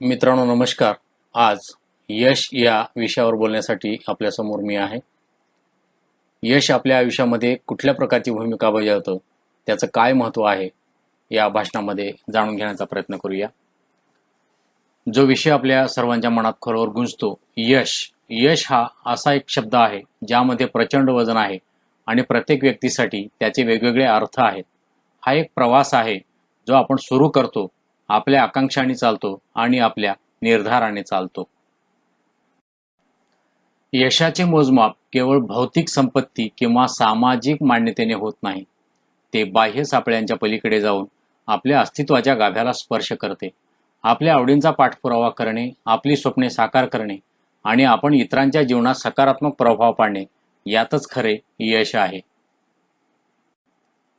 मित्रांनो नमस्कार. आज यश या विषयावर बोलण्यासाठी आपल्यासमोर मी आहे. यश आपल्या आयुष्यामध्ये कुठल्या प्रकारची भूमिका बजावतं त्याचं काय महत्त्व आहे या भाषणामध्ये जाणून घेण्याचा प्रयत्न करूया. जो विषय आपल्या सर्वांच्या मनात खरोवर गुंजतो यश. यश हा असा एक शब्द आहे ज्यामध्ये प्रचंड वजन आहे आणि प्रत्येक व्यक्तीसाठी त्याचे वेगवेगळे अर्थ आहेत. हा एक प्रवास आहे जो आपण सुरू करतो आपल्या आकांक्षाने चालतो आणि आपल्या निर्धाराने चालतो. यशाचे मोजमाप केवळ भौतिक संपत्ती किंवा सामाजिक मान्यतेने होत नाही. ते बाह्य सापळ्यांच्या पलीकडे जाऊन आपल्या अस्तित्वाच्या गाभ्याला स्पर्श करते. आपल्या आवडींचा पाठपुरावा करणे आपली स्वप्ने साकार करणे आणि आपण इतरांच्या जीवनात सकारात्मक प्रभाव पाडणे यातच खरे यश आहे.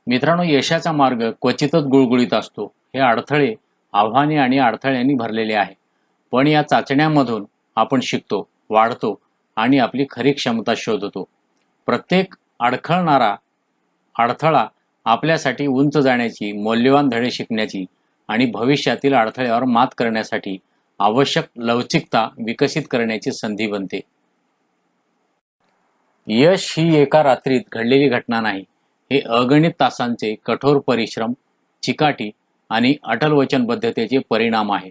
मित्रांनो यशाचा मार्ग क्वचितच गुळगुळीत असतो. हे अडथळे आव्हाने आणि अडथळ्यांनी भरलेले आहे. पण या चाचण्यांमधून आपण शिकतो वाढतो आणि आपली खरी क्षमता शोधतो. प्रत्येक अडखळणारा अडथळा आपल्यासाठी उंच जाण्याची मौल्यवान धडे शिकण्याची आणि भविष्यातील अडथळ्यावर मात करण्यासाठी आवश्यक लवचिकता विकसित करण्याची संधी बनते. यश ही एका रात्रीत घडलेली घटना नाही हे अगणित तासांचे कठोर परिश्रम चिकाटी आणि अटल वचनबद्धतेचे परिणाम आहे.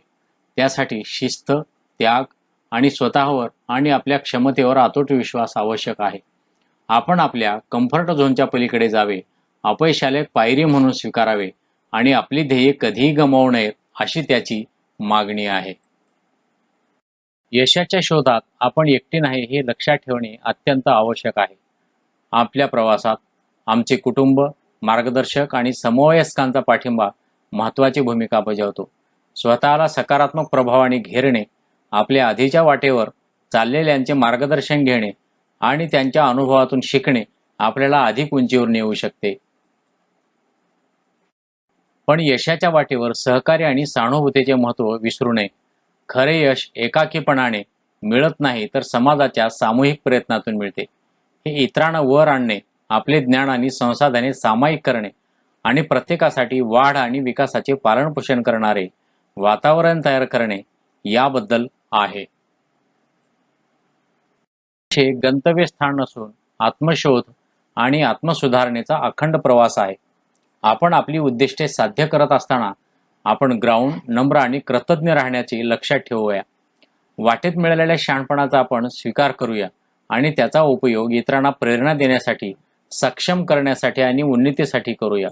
त्यासाठी शिस्त त्याग आणि स्वतःवर आणि आपल्या क्षमतेवर अतूट विश्वास आवश्यक आहे. आपण आपल्या कम्फर्ट झोनच्या पलीकडे जावे अपयशाला पायरी म्हणून स्वीकारावे आणि आपली ध्येय कधीही गमावू नयेत अशी त्याची मागणी आहे. यशाच्या शोधात आपण एकटे नाही हे लक्षात ठेवणे अत्यंत आवश्यक आहे. आपल्या प्रवासात आमचे कुटुंब मार्गदर्शक आणि समवयस्कांचा पाठिंबा महत्त्वाची भूमिका बजावतो. स्वतःला सकारात्मक प्रभावाने घेरणे आपल्या आधीच्या वाटेवर चाललेल्यांचे मार्गदर्शन घेणे आणि त्यांच्या अनुभवातून शिकणे आपल्याला अधिक उंचीवर नेऊ शकते. पण यशाच्या वाटेवर सहकार्य आणि सहानुभूतीचे महत्त्व विसरू नये. खरे यश एकाकीपणाने मिळत नाही तर समाजाच्या सामूहिक प्रयत्नातून मिळते. हे इतरांना वर आणणे आपले ज्ञान आणि संसाधने सामायिक करणे आणि प्रत्येकासाठी वाढ आणि विकासाचे पालनपोषण करणारे वातावरण तयार करणे याबद्दल आहे. गंतव्य गंतव्यस्थान नसून आत्मशोध आणि आत्मसुधारणेचा अखंड प्रवास आहे. आपण आपली उद्दिष्टे साध्य करत असताना आपण ग्राउंड नम्र आणि कृतज्ञ राहण्याचे लक्षात ठेवूया. वाटेत मिळालेल्या शहाणपणाचा आपण स्वीकार करूया आणि त्याचा उपयोग इतरांना प्रेरणा देण्यासाठी सक्षम करण्यासाठी आणि उन्नतीसाठी करूया.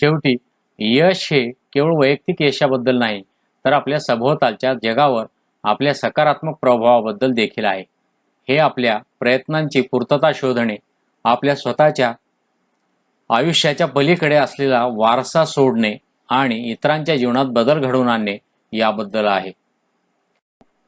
शेवटी यश हे केवळ वैयक्तिक यशाबद्दल नाही तर आपल्या सभोवतालच्या जगावर आपल्या सकारात्मक प्रभावाबद्दल देखील आहे. हे आपल्या प्रयत्नांची पूर्तता शोधणे आपल्या स्वतःच्या आयुष्याच्या पलीकडे असलेला वारसा सोडणे आणि इतरांच्या जीवनात बदल घडवून आणणे याबद्दल आहे.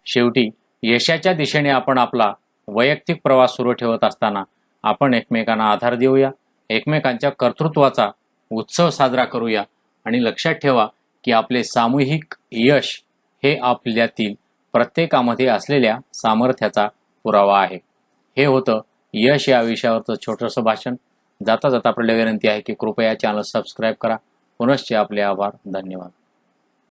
शेवटी यशाच्या दिशेने आपण आपला वैयक्तिक प्रवास सुरू ठेवत असताना आपण एकमेकांना आधार देऊया एकमेकांच्या कर्तृत्वाचा उत्सव साजरा करूया. आणि लक्षात ठेवा की आपले सामूहिक यश हे आपल्यातील प्रत्येकामध्ये असलेल्या सामर्थ्याचा पुरावा आहे. हे होतं यश या विषयावरचं छोटंसं भाषण. जाता जाता आपल्याला विनंती आहे की कृपया चॅनल सबस्क्राईब करा. पुनश्च आपले आभार. धन्यवाद.